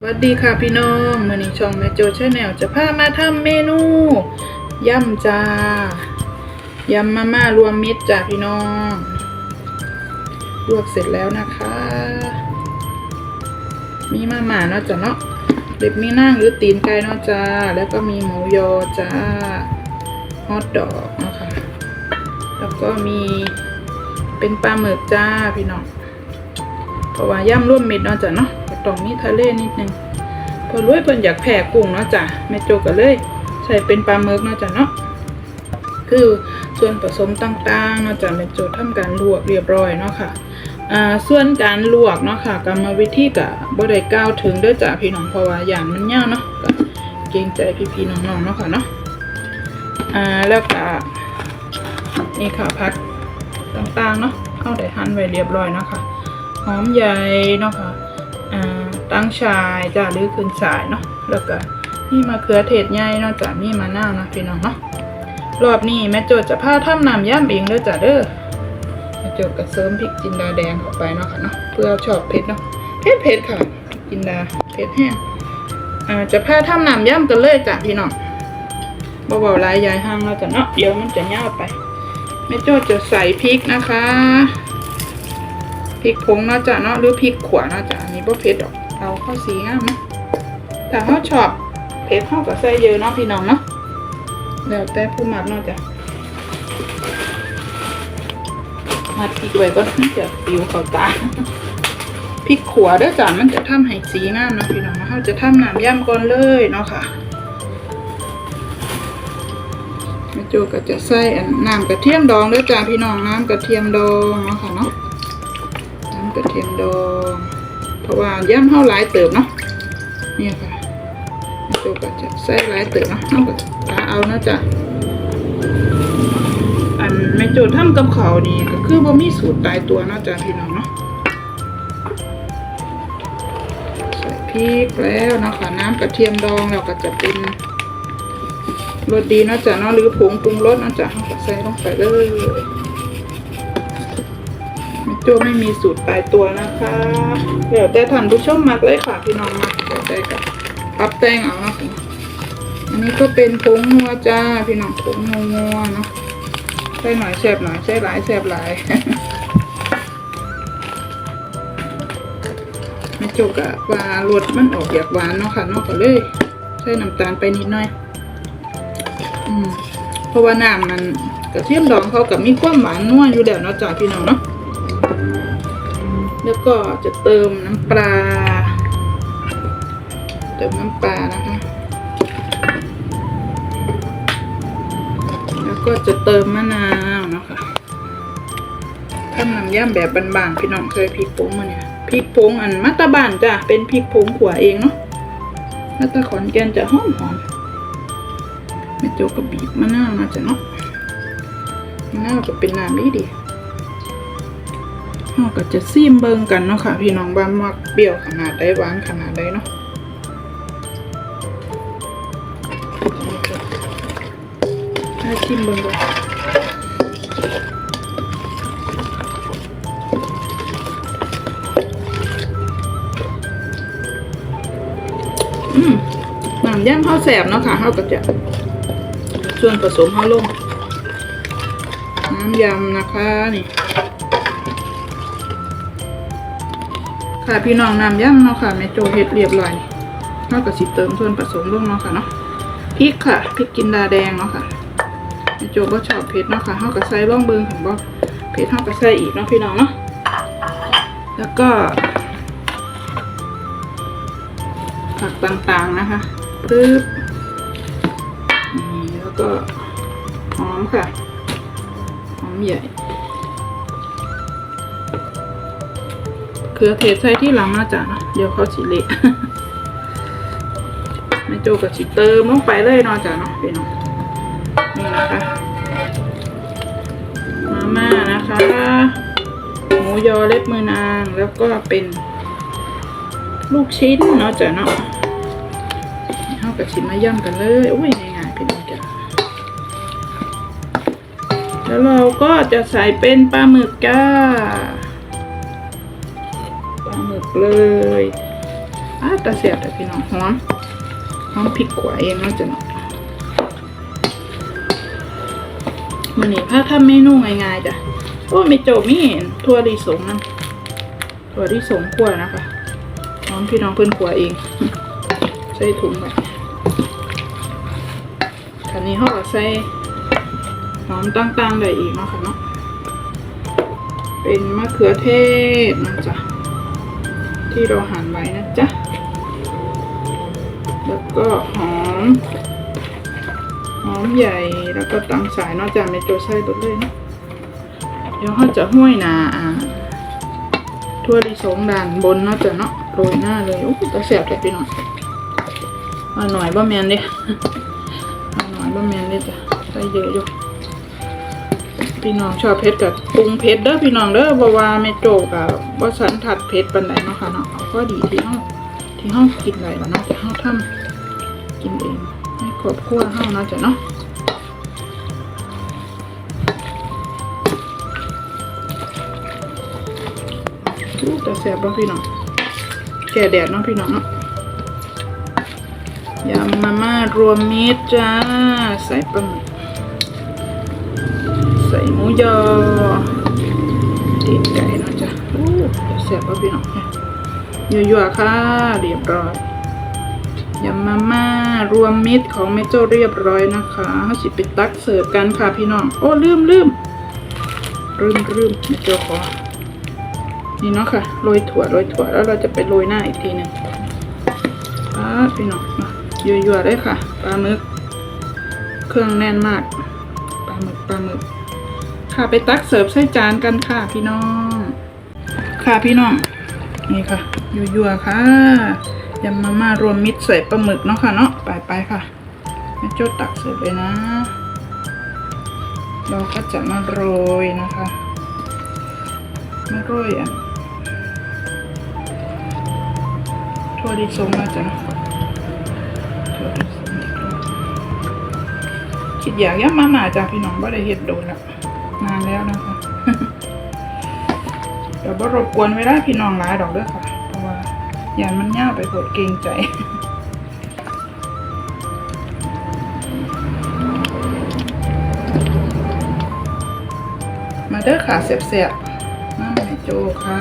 สวัสดีค่ะพี่น้องมื่อนี้ช่องแม่โจชแนลจะพามาทำเมนูยำจ้ายำมาม่ารวมมิตรจ้าพี่น้องลวกเสร็จแล้วนะคะ มีมาม่าเนาะจ้ะเนาะเด็บมีนั่งหรือตีนไก่เนาะจ้าแล้วก็มีหมูยอจ้าฮอทดอกนะคะแล้วก็มีเป็นปลาหมึกจ้าพี่น้องเพราะว่าย่ำร่วมมิตรเนาะจ้ะเนาะ ต้องมีทะเลนิดนึงพอรวยเพิ่นอยากแผ่กุ้งเนาะจ้ะแม่โจก็เลย ใส่เป็นปลาหมึกเนาะจ้ะเนาะคือส่วนผสมต่างๆเนาะจ้ะแม่โจทำการลวกเรียบร้อยเนาะค่ะอ่าส่วนการลวกเนาะค่ะกรรมวิธีก็บ่ได้กล่าวถึงเด้อจ้ะพี่น้องเพราะว่าอย่างมันยาวเนาะก็เกรงใจพี่ๆน้องๆเนาะค่ะเนาะอ่าแล้วก็นี่ค่ะผักต่างๆเนาะเข้าได้หั่นไว้เรียบร้อยเนาะค่ะหอมใหญ่เนาะค่ะอ่า ตั้งชายจ้ะหรือขึ้นสายเนาะแล้วก็นี่มะเขือเทศใหญ่เนาะจ้ะมีมะนาวนะพี่น้องเนาะรอบนี้แม่โจจะพาทำน้ำย่ำเองเด้อจ้ะเด้อแม่โจทย์ก็เสริมพริกจินดาแดงเข้าไปเนาะค่ะเนาะเพื่อชอบเผ็ดเนาะเผ็ดเผ็ดค่ะจินดาเผ็ดแห้งอ่าจะพาทำน้ำย่ำกันเลยจ้ะพี่น้องเบาๆลายยายห้างแล้วจ้ะเนาะเดี๋ยวมันจะยาไปแม่โจจะใส่พริกนะคะพริกผงเนาะจ้ะเนาะหรือพริกขวาเนาะจ้ะอันนี้บ่เผ็ดดอก เอาเข้าสีงามเนาะถ้าเขาชอบเผ็ดเขาก็ใส่เยอะเนาะพี่น้องเนาะแล้วแต่ผู้มักเนาะจ้ะมัดพริกไว้ก็จะปิวเข้าตาพริกขวาเด้อจ้ะมันจะทำให้สีงามเนาะพี่น้องเนาะเราจะทำน้ำย่ำก่อนเลยเนาะค่ะแม่โจก็จะใส่อันน้ำกระเทียมดองเด้อจ้ะพี่น้องน้ำกระเทียมดองเนาะค่ะเนาะน้ำกระเทียมดอง เพราะว่าย่ำเท่าหลายเติบเนาะนี่ค่ะแม่โจก็จะใส่หลายเติบเนาะเอาก็ตาเอานะจ๊ะอันแม่โจทำกับเขานี่ก็คือบ่มีสูตรตายตัวเนาะจ๊ะพี่น้องเนาะใส่พริกแล้วนะค่ะน้ำกระเทียมดองเราก็จะเป็นรสดีเนาะจ๊ะเนาะหรือผงปรุงรสเนาะจ๊ะเราก็ใส่ลงไปเลย โจ้ไม่มีสูตรตายตัวนะคะ เดี๋ยวแต่ท่านผู้ชมมักเลยค่ะพี่น้องมักเดี๋ยวได้กับปับแต่งเอานะคะอันนี้ก็เป็นผงนัวจ้าพี่น้องผงนัวเนาะใส่หน่อยแซ่บหน่อยใส่หลายแซ่บหลายแม่โจกะว่ารสมันออกอยากหวานเนาะค่ะนอกก็เลย ใส่น้ำตาลไปนิดหน่อย อืมเพราะว่าน้ำมันกระเทียมดองเขากับมีความหวานนัวอยู่แล้วเนาะจ้าพี่น้องเนาะ แล้วก็จะเติมน้ำปลา เติมน้ำปลานะคะ แล้วก็จะเติมมะนาวนะคะทำน้ำย่ำแบบบานๆพี่น้องเคยพริกผงมาเนี่ยพริกผงอันมัตตาบานจ้ะเป็นพริกผงขัวเองเนาะมัตตาขอนแก่นจะหอมหอมๆไม่โจกกระบีบมะนาวมาจ้ะเนาะมะนาวก็เป็นน้ำดีดี เราก็จะซีมเบิงกันเนาะค่ะ พี่น้องบ้านมักเปรี้ยวขนาดใดหวานขนาดใดเนาะถ้าชิมเบิงก่อนอืมน้ำย่ำข้าวแสบเนาะค่ะข้าวก็จะส่วนผสมข้าวลงน้ำยำนะคะนี่ ค่ะพี่น้องน้ำย่ำเนาะค่ะแม่โจเฮ็ดเรียบร้อยนอกจากสิเติมส่วนผสมลงเนาะค่ะเนาะพริกค่ะพริกจินดาแดงเนาะค่ะแม่โจก็ชอบเผ็ดเนาะค่ะเฮาก็ใส่ร่องเบิงของบ่เผ็ดเฮาก็ใส่อีกเนาะพี่น้องเนาะแล้วก็ ผักต่างๆนะคะปึ๊บนี่แล้วก็หอมค่ะหอมใหญ่ เกลือเทศใส่ที่หลังนะจ๊ะเนาะเดี๋ยวเขาสิเละแม่โจกับสิเติมลงไปเลยเนาะจ๊ะเนาะพี่น้องนี่นะคะมาม่านะคะ หมูยอเล็บมือนางแล้วก็เป็น ลูกชิ้นเนาะจ๊ะเนาะเอากับชิ้นมาย่ำกันเลยอุ้ยง่ายๆพี่น้องจ้ะแล้วเราก็จะใส่เป็นปลาหมึกจ้า เลยอ่ต่เสียบแต่พี่น้องหอมหอมพริกขัวเองเนาจะเนาะมันนี่ถ้าทำเมนูง่ายๆจ้ะโอ้ไม่โจมีเห็นทั่วลิสงนะทั่วลิสงขัวนะคะหอมพี่น้องเพิ่นขัวเอง ใส่ถุงไปคันนี้เขาก็ใส่หอมต่างๆได้อีกเนาะค่ะเนาะเป็นมะเขือเทศนะจ๊ะ ที่เราหั่นไว้นะจ๊ะ แล้วก็หอม หอมใหญ่แล้วก็ตังสายนอกจากเมโจไส้ตัวเลยนะเดี๋ยวเขาจะห้วยนาอ่าทั่วลิสงด่านบนนาะจ๊ะเนาะโรยหน้าเลยโอ้ตะเสียบแต่พี่หน่อยมาหน่อยบ่แมนเด้มาหน่อยบ่แมนเด้จ้ะใส่เยอะอยู่ พี่น้องชอบเผ็ดกับปรุงเผ็ดเด้อพี่น้องเด้อบ่ว่าแม่โจกับบ่สันทัดเผ็ดปานใดเนาะค่ะเนาะเอาก็ดีที่เฮาที่เฮากินได้ล่ะเนาะที่เฮาทำกินเองให้ครอบครัวเฮาเนาะจ้ะเนาะอู้แต่แซ่บบ่พี่น้องแก่แดดเนาะพี่น้องเนาะยำมาม่ารวมมิตรจ้าใส่ปลาหมึก ยอตีนไก่นาะจ๊ะโอ้เสียบป่ะพี่น้องเนี่ยยัวๆค่ะ เรียบร้อยยำมาม่ารวมมิตรของเมโจเรียบร้อยนะคะเขาสิไปตักเสิร์ฟกันค่ะพี่น้อง โอ้ลืมลืมลืมลืมเมโจขอนี่เนาะค่ะโรยถั่วโรยถั่วแล้วเราจะไปโรยหน้าอีกทีหนึงป้าพี่น้องยัวๆเลยค่ะปลาหมึก เครื่องแน่นมากปลาหมึกปลาหมึก ค่ะ ไปตักเสิร์ฟใส่จานกันค่ะพี่น้อง ค่ะพี่น้อง นี่ค่ะยั่วๆค่ะยำมาม่ารวมมิตรใส่ปลาหมึกเนาะค่ะเนาะไปไปๆค่ะแม่โจ้ตักเสิร์ฟเลยนะ เราก็จะมาโรยนะคะ มาโรยอะทั่วดิสงมาจ้ะทั่วดิสงคิดอยากยำมาม่าจ้ะพี่น้องว่าได้เห็ดโดนล้ว นานแล้วนะคะเดี๋ยวบ่รบกวนเวลาพี่น้องหลายดอกเด้อค่ะ เพราะว่าอย่ามันยาวไปโหดเกรงใจมาเด้อค่ะเสียบๆน้ำแม่โจค่ะ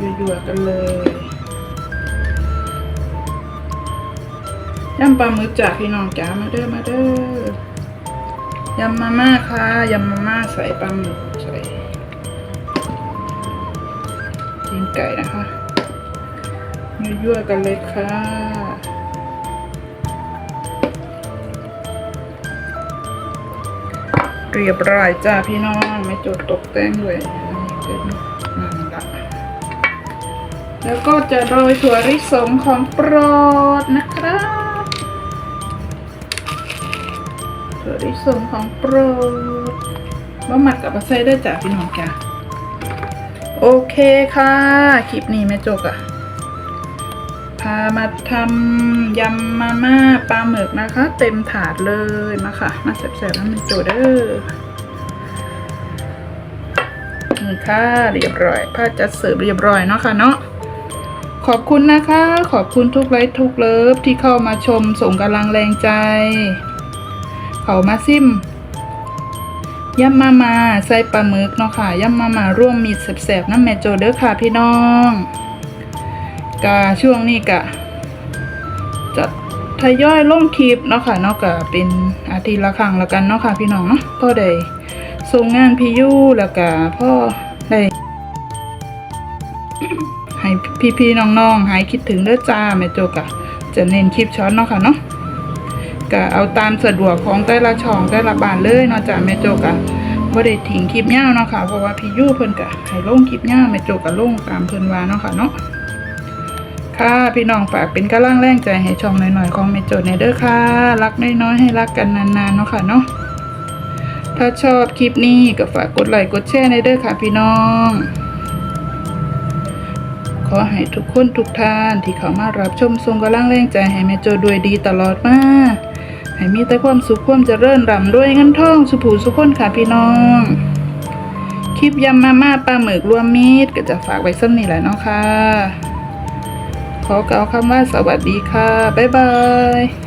ยั่วๆกันเลยย่ำปลาหมึกจากพี่น้องจ๋ามาเด้อมาเด้อ ยำมาม่าค่ะยำมาม่าใส่ปลาหมึกใส่ตีนไก่นะคะยั่วๆกันเลยค่ะเรียบร้อยจ้าพี่น้อง ไม่จุดตกแต่งเละแล้วก็จะโรยถั่วลิสงของโปรดนะครับ ถั่วลิสงของโปรดว่าหมักกับมาใส่ได้จ้าพี่น้องจ้าโอเคค่ะ คลิปนี้แม่จกอะพามาทำยำมาม่าปลาหมึกนะคะ เต็มถาดเลยมาค่ะ มาแซ่บๆแล้วมันโจเด้อนี่ค่ะ เรียบร้อยผ้าจัดเสิร์ฟเรียบร้อยเนาะค่ะเนาะขอบคุณนะคะ ขอบคุณทุกไลค์ทุกเลิฟที่เข้ามาชมส่งกำลังแรงใจ เขามาซิมยำมามาใส่ปลาหมึกเนาะค่ะยำมามาร่วมมีดแสบๆน้ำแม่โจเด้อค่ะพี่น้องกาช่วงนี้กะจะทยอยลงคลิปเนาะค่ะเนาะก็เป็นอาทิตย์ละครั้งแล้วกันเนาะค่ะพี่น้องเนาะพ่อได้ส่งงานพี่ยูแล้วก็พ่อได้ให้พี่ๆน้องๆหายคิดถึงเด้อจ้าแม่โจกะจะเน้นคลิปช็อตเนาะค่ะเนาะ ก็เอาตามสะดวกของแต่ละช่องแต่ละบ้านเลยเนาะจ้าแม่โจกะบ่ได้ทิ้งคลิปยาวเนาะค่ะเพราะว่าพี่ยู่เพิ่นก็ให้ลงคลิปยาวแม่โจกะลงตามเพิ่นว่าเนาะค่ะเนาะค่ะพี่น้องฝากเป็นกำลังแรงใจให้ช่องหน่อยๆของเมโจในเด้อค่ะ รักน้อยๆให้รักกันนานๆเนาะค่ะเนาะถ้าชอบคลิปนี้ก็ฝากกดไลค์กดแชร์ในเด้อค่ะพี่น้อง ขอให้ทุกคนทุกท่านที่เข้ามารับชมทรงกำลังแรงใจให้แม่โจด้วยดีตลอดมา ให้มีแต่ความสุขความเจริญร่ำรวยเงินทองสุผูสุขคนค่ะพี่น้อง คลิปยำมาม่าปลาหมึกรวมมิตรก็จะฝากไว้ซ้ำนี่แหละเนาะค่ะ ขอกล่าวคำว่าสวัสดีค่ะ บ๊ายบาย